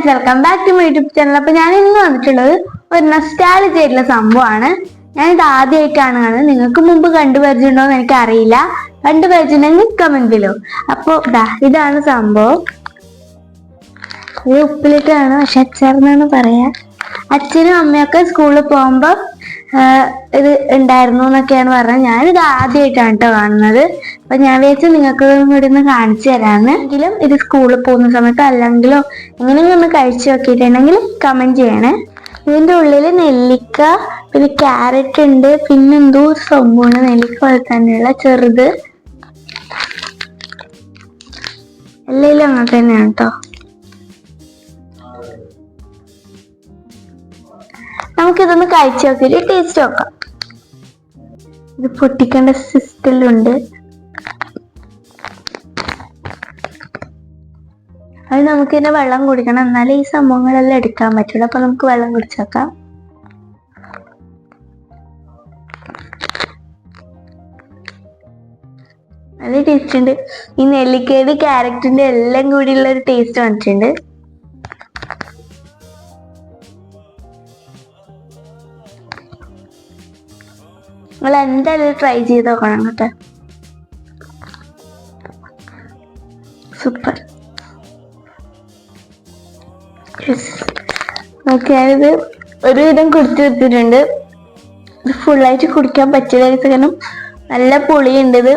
Friends welcome back to my YouTube channel അപ്പൊ ഞാൻ ഇന്ന് വന്നിട്ടുള്ളത് ഒരു നസ്റ്റാലജി ആയിട്ടുള്ള സംഭവമാണ്. ഞാൻ ഇത് ആദ്യമായിട്ടാണ് കാണുന്നത്. നിങ്ങൾക്ക് മുമ്പ് കണ്ടുപരിച്ചിട്ടുണ്ടോ എന്ന് എനിക്ക് അറിയില്ല കണ്ടുപരിച്ചിട്ടുണ്ടെങ്കിൽ കമന്റ് ബിലോ അപ്പൊ ഇതാണ് സംഭവം. ഇത് ഉപ്പിലിട്ടാണ് പക്ഷെ അച്ചാർന്നാണ് പറയാ. അച്ഛനും അമ്മയൊക്കെ സ്കൂളിൽ പോകുമ്പോ ഇത് ഉണ്ടായിരുന്നു എന്നൊക്കെയാണ് പറഞ്ഞത്. ഞാനിത് ആദ്യമായിട്ടാണ് കേട്ടോ കാണുന്നത്. അപ്പൊ ഞാൻ വിചാരിച്ചു നിങ്ങൾക്ക് കൂടി ഒന്ന് കാണിച്ചു തരാന്ന്. എങ്കിലും ഇത് സ്കൂളിൽ പോകുന്ന സമയത്ത് അല്ലെങ്കിലോ എങ്ങനെയെങ്കിലും ഒന്ന് കഴിച്ചു നോക്കിയിട്ടുണ്ടെങ്കിൽ കമന്റ് ചെയ്യണേ. ഇതിന്റെ ഉള്ളിൽ നെല്ലിക്ക പിന്നെ ക്യാരറ്റ് ഉണ്ട്. പിന്നെ എന്തോ ഒരു സംഭവമാണ് നെല്ലിക്ക പോലെ തന്നെയുള്ള ചെറുത്. എല്ലാം അങ്ങനെ തന്നെയാണ് കേട്ടോ നമുക്കിതൊന്ന് കഴിച്ചു നോക്കിയിട്ട് ടേസ്റ്റ് നോക്കാം. ഇത് പൊട്ടിക്കേണ്ട സിസ്റ്റലുണ്ട് അത് നമുക്ക് ഇതിന് വെള്ളം കുടിക്കണം. എന്നാലേ ഈ സംഭവങ്ങളെല്ലാം എടുക്കാൻ പറ്റുള്ളൂ. അപ്പൊ നമുക്ക് വെള്ളം കുടിച്ചേക്കാം നല്ല ടേസ്റ്റ് ഉണ്ട്. ഈ നെല്ലിക്കയുടെ ക്യാരറ്റിന്റെ എല്ലാം കൂടിയുള്ള ഒരു ടേസ്റ്റ് വന്നിട്ടുണ്ട്. നിങ്ങൾ എന്തായാലും ട്രൈ ചെയ്ത് നോക്കണം കേട്ടോ. സൂപ്പർ നോക്കിയാണിത് ഒരുവിധം കുടിച്ചു വെച്ചിട്ടുണ്ട് ഇത് ഫുള്ളായിട്ട് കുടിക്കാൻ പറ്റില്ല കാരണം നല്ല പുളിയുണ്ട് ഇത്.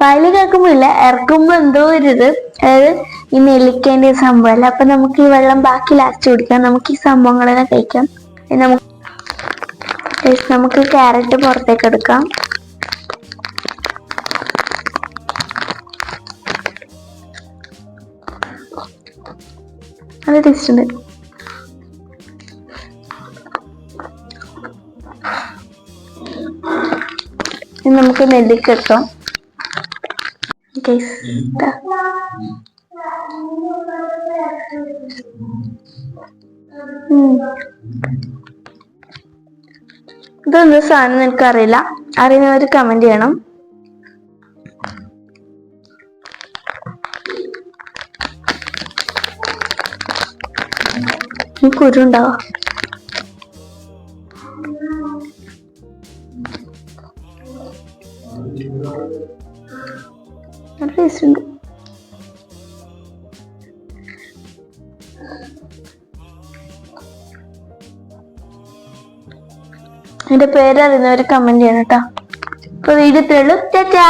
വായിൽ കേൾക്കുമ്പോഴില്ല ഇറക്കുമ്പോ എന്തോ ഒരു ഇത്. അതായത് ഈ നെല്ലിക്കേന്റെ അല്ല? അപ്പൊ നമുക്ക് ഈ വെള്ളം ബാക്കി ലാസ്റ്റ് കുടിക്കാം. നമുക്ക് ഈ സംഭവങ്ങളെല്ലാം കഴിക്കാം. നമുക്ക് നമുക്ക് ക്യാരറ്റ് പുറത്തേക്ക് എടുക്കാം. നല്ല ടേസ്റ്റ് ഉണ്ട്. നമുക്ക് നെല്ലിക്ക എടുക്കാം. ഇതെന്ത് സാധനം നിനക്കറിയില്ല. അറിയുന്നവർ കമന്റ് ചെയ്യണം. ഈ കുരു ഉണ്ടാവോ നല്ല ടേസ്റ്റ് ഉണ്ട്. എന്റെ പേര് അറിയുന്നവർ കമന്റ് ചെയ്യണം കേട്ടോ. അപ്പൊ വീഡിയോ ഇത്രയുള്ളൂ ടാറ്റാ.